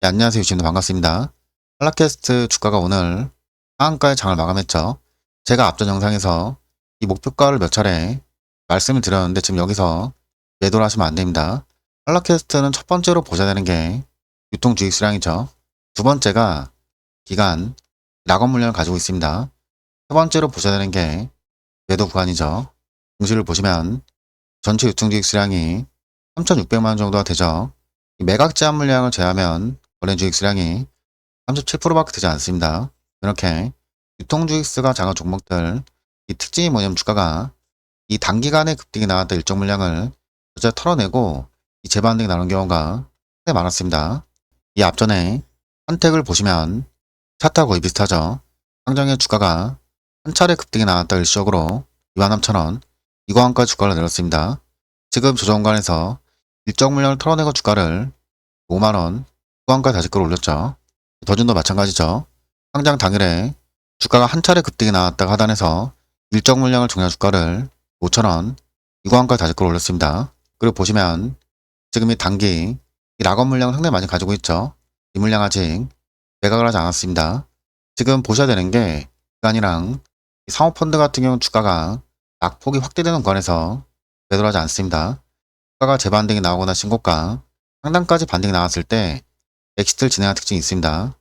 네, 안녕하세요. 유진입니다. 반갑습니다. 한라캐스트 주가가 오늘 하한가의 장을 마감했죠. 제가 앞전 영상에서 이 목표가를 몇 차례 말씀을 드렸는데 지금 여기서 매도를 하시면 안 됩니다. 한라캐스트는 첫 번째로 보셔야 되는 게 유통 주익 수량이죠. 두 번째가 기간, 낙원 물량을 가지고 있습니다. 세 번째로 보셔야 되는 게 매도 구간이죠. 공시를 보시면 전체 유통 주익 수량이 3,600만 원 정도가 되죠. 이 매각 제한 물량을 제하면 거래주익 수량이 37%밖에 되지 않습니다. 이렇게 유통주익수가 작은 종목들 이 특징이 뭐냐면 주가가 이 단기간에 급등이 나왔다 일정 물량을 어제 털어내고 이 재반등이 나는 경우가 꽤 많았습니다. 이 앞전에 한택을 보시면 차트와 거의 비슷하죠. 상장의 주가가 한 차례 급등이 나왔다 일시적으로 23,000원 이거한까지 주가를 내렸습니다. 지금 조정관에서 일정 물량을 털어내고 주가를 5만원 후반까지 다시 끌어올렸죠. 더준도 마찬가지죠. 상장 당일에 주가가 한 차례 급등이 나왔다가 하단에서 일정 물량을 정량 주가를 5천원 유관까지 다시 끌어올렸습니다. 그리고 보시면 지금 이 단기 이 락업 물량을 상당히 많이 가지고 있죠. 이 물량 아직 매각을 하지 않았습니다. 지금 보셔야 되는 게 기간이랑 이 사모펀드 같은 경우 주가가 낙폭이 확대되는 구간에서 매도를 하지 않습니다. 주가가 재반등이 나오거나 신고가 상단까지 반등이 나왔을 때 엑시트를 진행한 특징이 있습니다.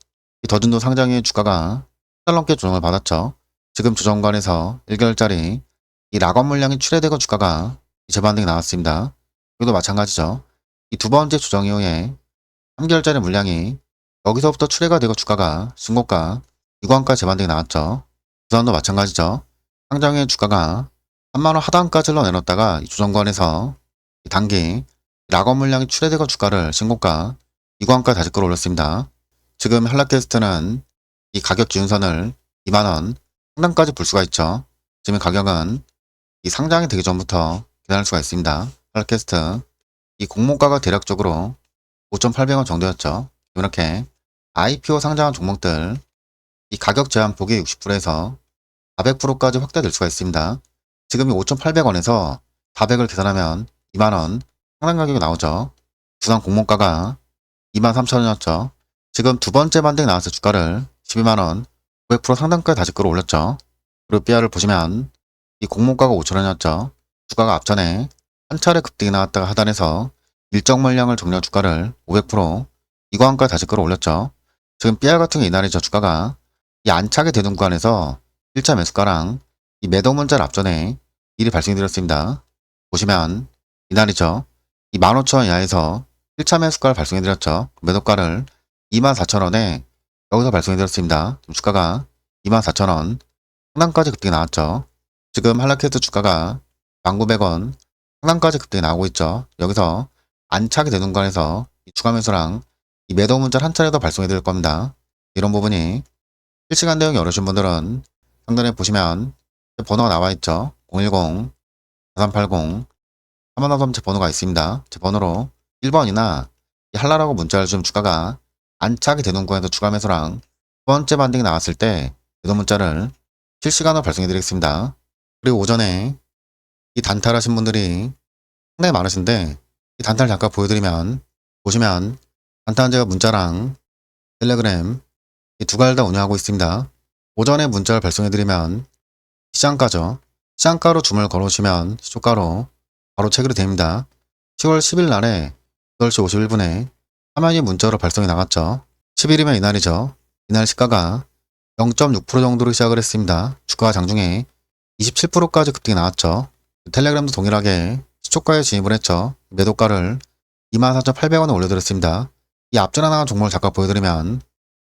이 더준도 상장의 주가가 달 넘게 조정을 받았죠. 지금 조정관에서 1개월짜리 이 락업 물량이 출회되고 주가가 재반등이 나왔습니다. 이것도 마찬가지죠. 이 두 번째 조정 이후에 3개월짜리 물량이 여기서부터 출회가 되고 주가가 신고가 6원까지 재반등이 나왔죠. 부산도 마찬가지죠. 상장의 주가가 3만원 하단까지 흘러내렸다가 이 조정관에서 이 단기 락업 물량이 출회되고 주가를 신고가 2관까지 다시 끌어올렸습니다. 지금 한라캐스트는 이 가격 기준선을 2만원 상단까지 볼 수가 있죠. 지금 가격은 이 상장이 되기 전부터 기다릴 수가 있습니다. 한라캐스트 이 공모가가 대략적으로 5,800원 정도였죠. 이렇게 IPO 상장한 종목들 이 가격 제한 폭이 60%에서 400%까지 확대될 수가 있습니다. 지금 이 5,800원에서 400을 계산하면 2만원 상당 가격이 나오죠. 부산 공모가가 23,000원이었죠. 지금 두 번째 반등이 나와서 주가를 12만원 500% 상단까지 다시 끌어올렸죠. 그리고 삐아를 보시면 이 공모가가 5천원이었죠. 주가가 앞전에 한 차례 급등이 나왔다가 하단에서 일정 물량을 정리한 주가를 500% 이거한까지 다시 끌어올렸죠. 지금 삐아 같은 게 이날이죠. 주가가 이 안착이 되는 구간에서 1차 매수가랑 이 매도 문자를 앞전에 일이 발생해드렸습니다. 보시면 이날이죠. 이 15,000원 이하에서 1차 매수가를 발송해드렸죠. 매도가를 24,000원에 여기서 발송해드렸습니다. 주가가 24,000원 상단까지 급등이 나왔죠. 지금 한라캐스트 주가가 1,900원 상단까지 급등이 나오고 있죠. 여기서 안착이 되는 구간에서 이 추가 매수랑 이 매도 문자를 한 차례 더 발송해드릴 겁니다. 이런 부분이 실시간 대응이 어려우신 분들은 상단에 보시면 번호가 나와 있죠. 010 4380 3만원 제 번호가 있습니다. 제 번호로 1번이나 할라라고 문자를 주면 주가가 안착이 되는 구간에서 추가 매수랑 두 번째 반등이 나왔을 때 매도 문자를 실시간으로 발송해 드리겠습니다. 그리고 오전에 이 단타하신 분들이 상당히 많으신데 이 단타를 잠깐 보여드리면 보시면 단타는 제가 문자랑 텔레그램 이 두 가지를 다 운영하고 있습니다. 오전에 문자를 발송해 드리면 시장가죠. 시장가로 주문을 걸어오시면 시초가로 바로 체결이 됩니다. 10월 10일 날에 8시 51분에 화면이 문자로 발송이 나갔죠. 10일이면 이날이죠. 이날 시가가 0.6% 정도로 시작을 했습니다. 주가가 장중에 27%까지 급등이 나왔죠. 텔레그램도 동일하게 시초가에 진입을 했죠. 매도가를 24,800원에 올려드렸습니다. 이 앞전에 나간 종목을 잠깐 보여드리면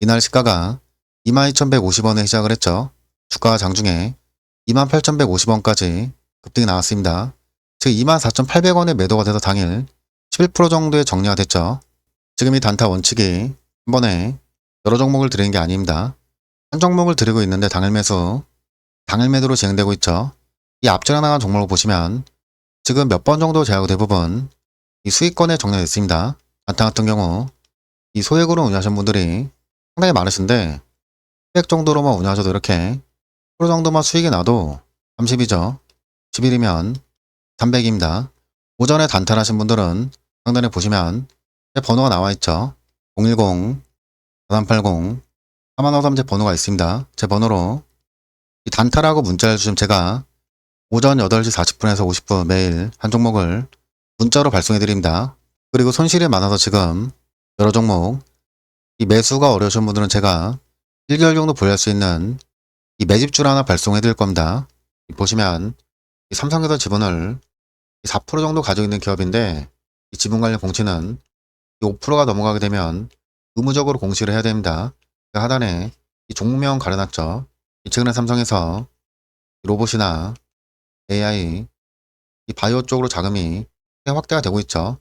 이날 시가가 22,150원에 시작을 했죠. 주가가 장중에 28,150원까지 급등이 나왔습니다. 즉 24,800원에 매도가 돼서 당일 11% 정도의 정리가 됐죠. 지금 이 단타 원칙이 한 번에 여러 종목을 드리는 게 아닙니다. 한 종목을 드리고 있는데 당일 매수, 당일 매도로 진행되고 있죠. 이 앞전에 나간 종목을 보시면 지금 몇 번 정도 제하고 대부분 이 수익권에 정리가 됐습니다. 단타 같은 경우 이 소액으로 운영하신 분들이 상당히 많으신데 100 정도로만 운영하셔도 이렇게 프로 정도만 수익이 나도 30이죠. 10일이면 300입니다. 오전에 단타하신 분들은 상단에 보시면 번호가 나와 있죠. 010 4380 4153제 번호가 있습니다. 제 번호로 이 단타라고 문자를 주시면 제가 오전 8시 40분에서 50분 매일 한 종목을 문자로 발송해 드립니다. 그리고 손실이 많아서 지금 여러 종목 이 매수가 어려우신 분들은 제가 1개월 정도 보유할 수 있는 이 매집줄 하나 발송해 드릴 겁니다. 이 보시면 이 삼성에서 지분을 4% 정도 가지고 있는 기업인데 이 지분 관련 공시는 이 5%가 넘어가게 되면 의무적으로 공시를 해야 됩니다. 그 하단에 이 종목명 가려놨죠. 이 최근에 삼성에서 로봇이나 AI, 이 바이오 쪽으로 자금이 확대가 되고 있죠.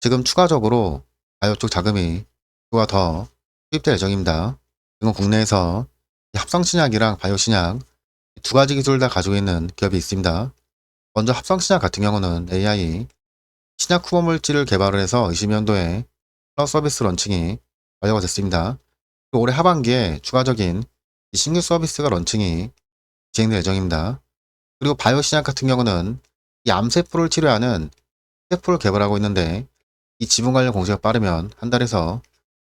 지금 추가적으로 바이오 쪽 자금이 또가 더 투입될 예정입니다. 이건 국내에서 이 합성신약이랑 바이오 신약 이두 가지 기술을 다 가지고 있는 기업이 있습니다. 먼저 합성신약 같은 경우는 AI 신약 후보 물질을 개발을 해서 20년도에 클라우드 서비스 런칭이 완료가 됐습니다. 또 올해 하반기에 추가적인 이 신규 서비스가 런칭이 진행될 예정입니다. 그리고 바이오 신약 같은 경우는 이 암세포를 치료하는 세포를 개발하고 있는데 이 지분 관련 공시가 빠르면 한 달에서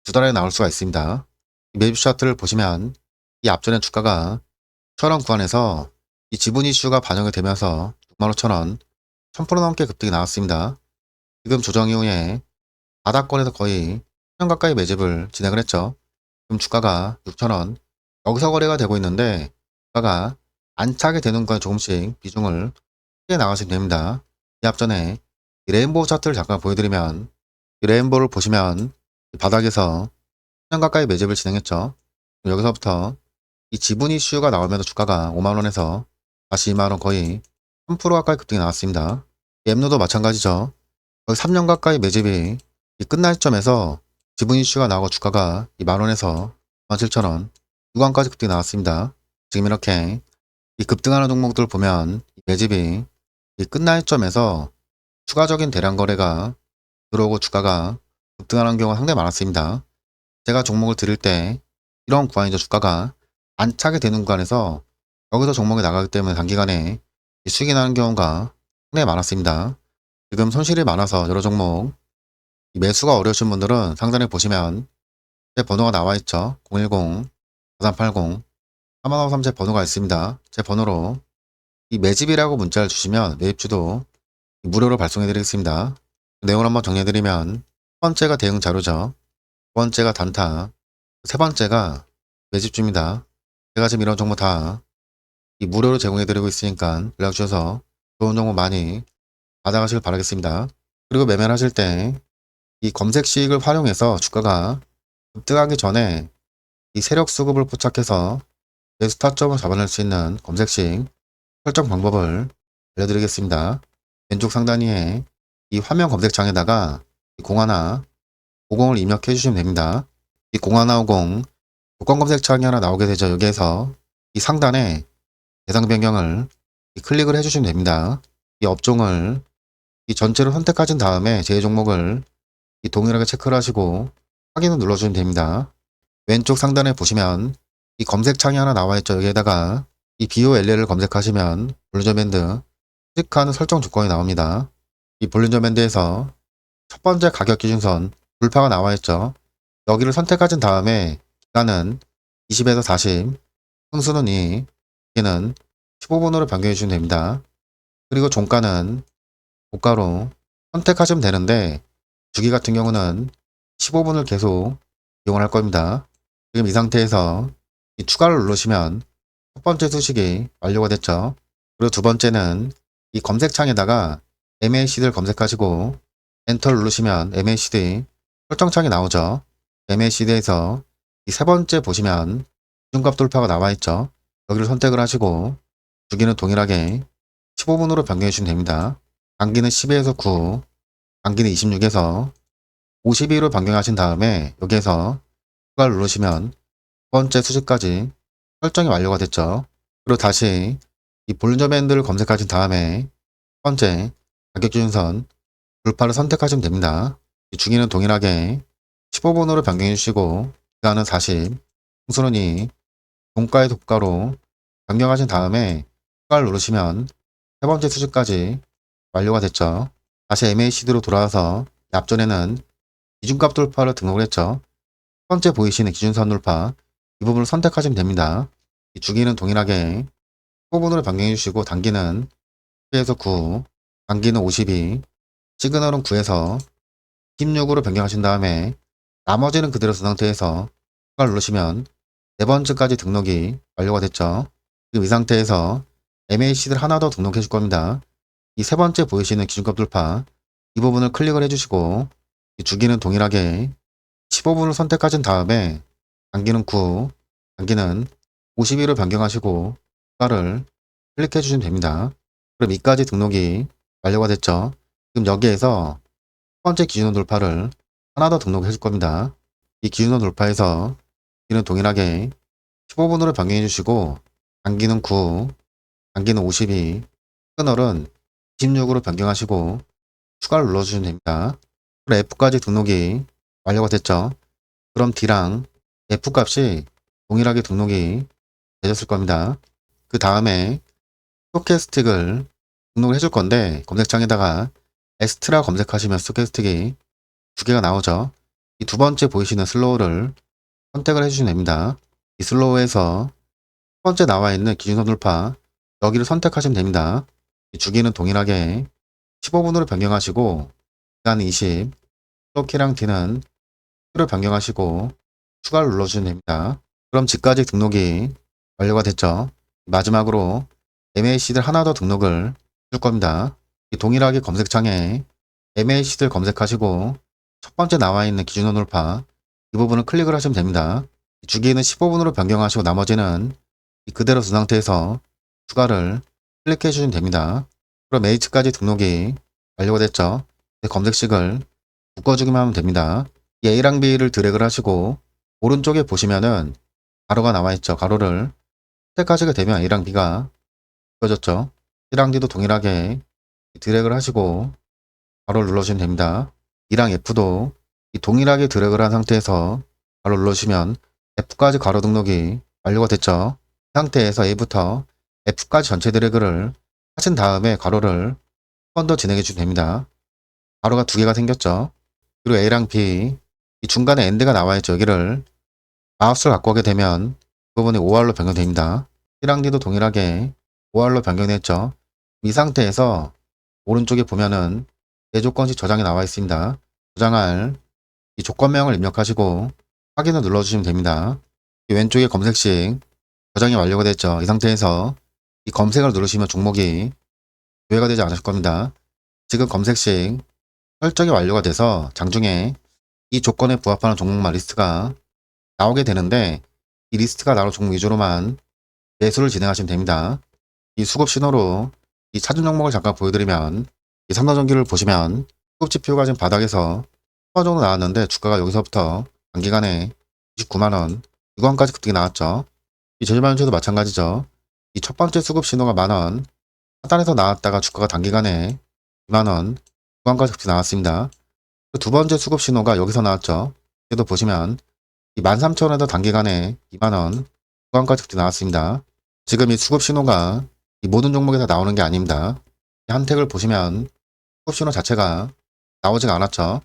두 달에 나올 수가 있습니다. 이 매집 차트를 보시면 이 앞전에 주가가 1,000원 구간에서 이 지분 이슈가 반영이 되면서 65,000원, 1000% 넘게 급등이 나왔습니다. 지금 조정 이후에 바닥권에서 거의 1년 가까이 매집을 진행을 했죠. 지금 주가가 6,000원, 여기서 거래가 되고 있는데 주가가 안 차게 되는 건 조금씩 비중을 크게 나가시면 됩니다. 이 앞전에 이 레인보우 차트를 잠깐 보여드리면 이 레인보우를 보시면 이 바닥에서 1년 가까이 매집을 진행했죠. 여기서부터 이 지분 이슈가 나오면서 주가가 5만원에서 다시 2만원 거의 3% 가까이 급등이 나왔습니다. 엠노도 마찬가지죠. 거의 3년 가까이 매집이 이 끝날 시점에서 지분 이슈가 나오고 주가가 이 만원에서 17,000원 구간까지 급등이 나왔습니다. 지금 이렇게 이 급등하는 종목들 보면 이 매집이 이 끝날 시점에서 추가적인 대량 거래가 들어오고 주가가 급등하는 경우가 상당히 많았습니다. 제가 종목을 드릴 때 이런 구간이죠. 주가가 안 차게 되는 구간에서 여기서 종목이 나가기 때문에 단기간에 이 수익이 나는 경우가 상당히 많았습니다. 지금 손실이 많아서 여러 종목 이 매수가 어려우신 분들은 상단에 보시면 제 번호가 나와 있죠. 010 4380 3153 제 번호가 있습니다. 제 번호로 이 매집이라고 문자를 주시면 매입주도 무료로 발송해 드리겠습니다. 내용을 한번 정리해 드리면 첫 번째가 대응 자료죠. 두 번째가 단타, 세 번째가 매집주입니다. 제가 지금 이런 정보 다이 무료로 제공해 드리고 있으니까 연락 주셔서 좋은 정보 많이 받아가시길 바라겠습니다. 그리고 매매를 하실 때 이 검색식을 활용해서 주가가 급등하기 전에 이 세력 수급을 포착해서 매수 타점을 잡아낼 수 있는 검색식 설정 방법을 알려드리겠습니다. 왼쪽 상단위에 이 화면 검색창에다가 이 01, 50을 입력해 주시면 됩니다. 이0150 조건 검색창이 하나 나오게 되죠. 여기에서 이 상단에 대상 변경을 이 클릭을 해주시면 됩니다. 이 업종을 이 전체로 선택하신 다음에 제 종목을 이 동일하게 체크를 하시고 확인을 눌러주시면 됩니다. 왼쪽 상단에 보시면 이 검색창이 하나 나와 있죠. 여기에다가 이 BOLL을 검색하시면 볼륨저밴드 수익하는 설정 조건이 나옵니다. 이 볼륨저밴드에서 첫 번째 가격 기준선 불파가 나와 있죠. 여기를 선택하신 다음에 기간은 20에서 40, 흥수는 2, 여기는 15분으로 변경해 주시면 됩니다. 그리고 종가는 고가로 선택하시면 되는데 주기 같은 경우는 15분을 계속 이용을 할 겁니다. 지금 이 상태에서 이 추가를 누르시면 첫 번째 수식이 완료가 됐죠. 그리고 두 번째는 이 검색창에다가 MACD를 검색하시고 엔터를 누르시면 MACD 설정창이 나오죠. MACD에서 이 세 번째 보시면 기준값 돌파가 나와 있죠. 여기를 선택을 하시고 주기는 동일하게 15분으로 변경해 주시면 됩니다. 단기는 12에서 9, 단기는 26에서 52로 변경하신 다음에 여기에서 추가를 누르시면 두 번째 수식까지 설정이 완료가 됐죠. 그리고 다시 이 볼륨 밴드를 검색하신 다음에 첫 번째 가격 기준선 불파를 선택하시면 됩니다. 이 주기는 동일하게 15분으로 변경해 주시고 기간은 40, 홍수는이 종가의 독가로 변경하신 다음에 추가를 누르시면 세 번째 수준까지 완료가 됐죠. 다시 MACD로 돌아와서 앞전에는 기준값 돌파를 등록을 했죠. 첫 번째 보이시는 기준선 돌파 이 부분을 선택하시면 됩니다. 이 주기는 동일하게 15분으로 변경해 주시고 단기는 10에서 9, 단기는 52, 시그널은 9에서 16으로 변경하신 다음에 나머지는 그대로 둔 상태에서 추가를 누르시면 네 번째까지 등록이 완료가 됐죠. 지금 이 상태에서 MAC들 하나 더 등록해 줄 겁니다. 이 세 번째 보이시는 기준값 돌파 이 부분을 클릭을 해주시고 이 주기는 동일하게 15분을 선택하신 다음에 단기는 9, 단기는 52로 변경하시고 추가를 클릭해 주시면 됩니다. 그럼 이까지 등록이 완료가 됐죠. 지금 여기에서 첫 번째 기준원 돌파를 하나 더 등록해 줄 겁니다. 이 기준원 돌파에서 기는 동일하게 15분으로 변경해 주시고 단기는 9, 단기는 52, 시그널은 26으로 변경하시고 추가를 눌러주시면 됩니다. F까지 등록이 완료가 됐죠. 그럼 D랑 F 값이 동일하게 등록이 되셨을 겁니다. 그 다음에 스토캐스틱을 등록을 해줄 건데 검색창에다가 엑스트라 검색하시면 스토캐스틱이 두 개가 나오죠. 이 두 번째 보이시는 슬로우를 선택을 해주시면 됩니다. 이 슬로우에서 첫 번째 나와 있는 기준선 돌파 여기를 선택하시면 됩니다. 이 주기는 동일하게 15분으로 변경하시고 시간 20, 스토키랑 D는 Q로 변경하시고 추가를 눌러주시면 됩니다. 그럼 지까지 등록이 완료가 됐죠. 마지막으로 MAC들 하나 더 등록을 줄 겁니다. 이 동일하게 검색창에 MAC들 검색하시고 첫 번째 나와 있는 기준원 돌파 이 부분을 클릭을 하시면 됩니다. 이 주기는 15분으로 변경하시고 나머지는 이 그대로 둔 상태에서 추가를 클릭해 주시면 됩니다. 그럼 H까지 등록이 완료가 됐죠. 이제 검색식을 묶어주기만 하면 됩니다. 이 A랑 B를 드래그를 하시고 오른쪽에 보시면은 가로가 나와 있죠. 가로를 선택하시게 되면 A랑 B가 묶어졌죠. C랑 D도 동일하게 드래그를 하시고 가로를 눌러주시면 됩니다. E랑 F도 이 동일하게 드래그를 한 상태에서 가로 눌러주시면 F까지 가로 등록이 완료가 됐죠. 이 상태에서 A부터 F까지 전체 드래그를 하신 다음에 가로를 한 번 더 진행해 주시면 됩니다. 가로가 두 개가 생겼죠. 그리고 A랑 B 이 중간에 엔드가 나와 있죠. 여기를 마우스를 갖고 오게 되면 그 부분이 5R로 변경됩니다. C랑 D도 동일하게 5R로 변경됐죠. 이 상태에서 오른쪽에 보면은 네 조건씩 저장이 나와 있습니다. 저장할 이 조건명을 입력하시고 확인을 눌러주시면 됩니다. 이 왼쪽에 검색식 저장이 완료가 됐죠. 이 상태에서 이 검색을 누르시면 종목이 조회가 되지 않으실 겁니다. 지금 검색식 설정이 완료가 돼서 장중에 이 조건에 부합하는 종목만 리스트가 나오게 되는데 이 리스트가 나올 종목 위주로만 매수를 진행하시면 됩니다. 이 수급 신호로 이 차준 종목을 잠깐 보여드리면 이 삼성전기를 보시면 수급 지표가 지금 바닥에서 10원 정도 나왔는데 주가가 여기서부터 단기간에 29만원, 6원까지 급등이 나왔죠. 이 제주반도체도 마찬가지죠. 이 첫 번째 수급 신호가 만원, 하단에서 나왔다가 주가가 단기간에 2만원, 6원까지 급등이 나왔습니다. 그두 번째 수급 신호가 여기서 나왔죠. 여기도 보시면 이 13,000원에서 단기간에 2만원, 6원까지 급등이 나왔습니다. 지금 이 수급 신호가 이 모든 종목에서 나오는 게 아닙니다. 이 한택을 보시면 수급 신호 자체가 나오지가 않았죠.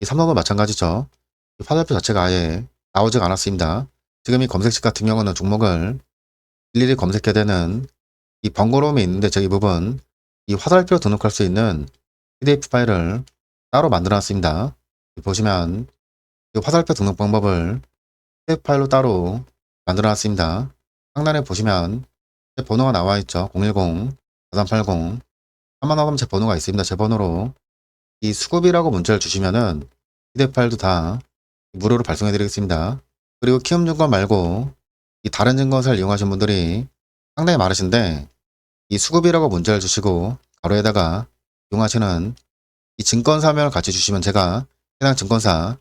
이 삼성도 마찬가지죠. 이 화살표 자체가 아예 나오지가 않았습니다. 지금 이 검색식 같은 경우는 종목을 일일이 검색해야 되는 이 번거로움이 있는데 저이 부분 이 화살표 등록할 수 있는 PDF 파일을 따로 만들어 놨습니다. 보시면 이 화살표 등록 방법을 PDF 파일로 따로 만들어 놨습니다. 상단에 보시면 제 번호가 나와 있죠. 010-4380 한만하면 제 번호가 있습니다. 제 번호로 이 수급이라고 문자를 주시면은 PDF 파일도 다 무료로 발송해 드리겠습니다. 그리고 키움 증권 말고 이 다른 증권사를 이용하신 분들이 상당히 많으신데 이 수급이라고 문자를 주시고 가로에다가 이용하시는 이 증권사명을 같이 주시면 제가 해당 증권사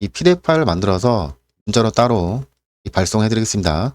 이 PDF 파일을 만들어서 문자로 따로 이 발송해 드리겠습니다.